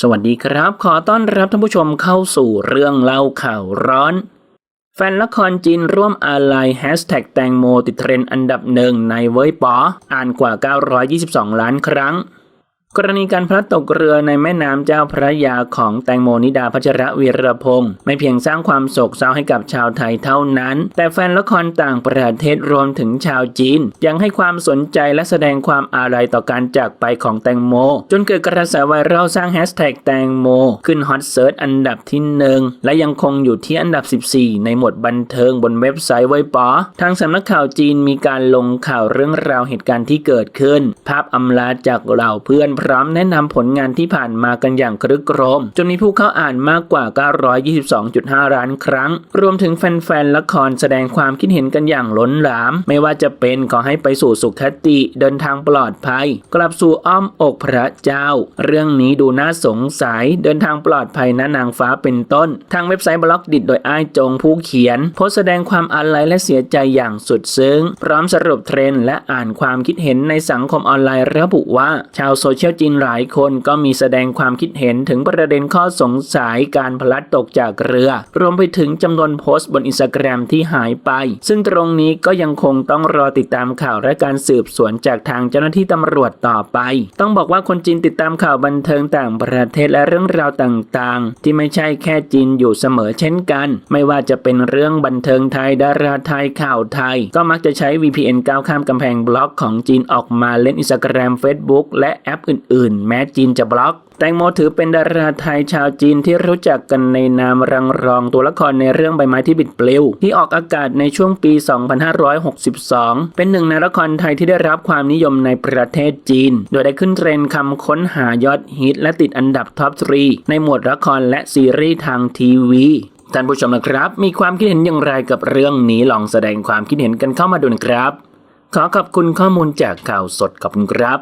สวัสดีครับ ขอต้อนรับท่านผู้ชมเข้าสู่เรื่องเล่าข่าวร้อน แฟนละครจีนร่วมอาลัยแฮชแท็กแตงโมติดเทรนด์อันดับหนึ่งในเว็บปออ่านกว่า 922 ล้านครั้ง กรณีการพลัดตกเรือในแม่น้ำเจ้าพระยาของแตงโมนิดาพัชระวีรพงศ์ไม่เพียงสร้างความโศกเศร้าให้กับชาวไทยเท่านั้น แต่แฟนละครต่างประเทศรวมถึงชาวจีน ยังให้ความสนใจและแสดงความอาลัยต่อการจากไปของแตงโม จนเกิดกระแสไวรัลสร้างแฮชแท็กแตงโม ขึ้นฮอตเซิร์ชอันดับที่หนึ่งและยังคงอยู่ที่อันดับ 14 ในหมวดบันเทิงบนเว็บไซต์ไวปอทางสำนักข่าวจีนมีการลงข่าวเรื่องราวเหตุการณ์ที่เกิดขึ้น ภาพอำลาจากเหล่าเพื่อนพร้อมแนะนำผลงานที่ผ่านมากันอย่างครึกโครม จนมีผู้เข้าอ่านมากกว่า 922.5 ล้านครั้ง รวมถึงแฟนๆละครแสดงความคิดเห็นกันอย่างล้นหลาม ไม่ว่าจะเป็นขอให้ไปสู่สุขติเดินทางปลอดภัย กลับสู่อ้อมอกพระเจ้า เรื่องนี้ดูน่าสงสัยเดินทางปลอดภัยนะนางฟ้าเป็นต้น ทางเว็บไซต์บล็อกดิดโดยอ้ายจงผู้เขียน โพสต์แสดงความอาลัยและเสียใจอย่างสุดซึ้ง พร้อมสรุปเทรนด์และอ่านความคิดเห็นในสังคมออนไลน์ระบุว่า ชาวโซเชียลจีนหลายคนก็มีแสดงความคิดเห็นถึงประเด็นข้อสงสัยการพลัดตกจากเรือ รวมไปถึงจำนวนโพสต์บนอินสตาแกรมที่หายไป ซึ่งตรงนี้ก็ยังคงต้องรอติดตามข่าวและการสืบสวนจากทางเจ้าหน้าที่ตำรวจต่อไป ต้องบอกว่าคนจีนติดตามข่าวบันเทิงต่างประเทศและเรื่องราวต่างๆ ที่ไม่ใช่แค่จีนอยู่เสมอเช่นกัน ไม่ว่าจะเป็นเรื่องบันเทิงไทยดาราไทยข่าวไทย ก็มักจะใช้ VPN ก้าวข้ามกำแพงบล็อกของจีนออกมาเล่นอินสตาแกรม Facebook และแอปอื่นๆแม้จีนจะบล็อกแตงโมถือเป็นดาราไทยชาวจีนที่รู้จักกันในนามรังรองตัวละครในเรื่องใบไม้ที่บิดปลิวที่ออกอากาศในช่วงปี 2562 เป็นหนึ่งในละครไทยที่ได้รับความนิยมในประเทศจีน โดยได้ขึ้นเทรนด์คำค้นหายอดฮิตและติดอันดับท็อป3ในหมวดละครและซีรีส์ทางทีวีท่านผู้ชมนะครับ มีความคิดเห็นอย่างไรกับเรื่องนี้ลองแสดงความคิดเห็นกันเข้ามาดูนะครับ ขอขอบคุณข้อมูลจากข่าวสดขอบคุณครับ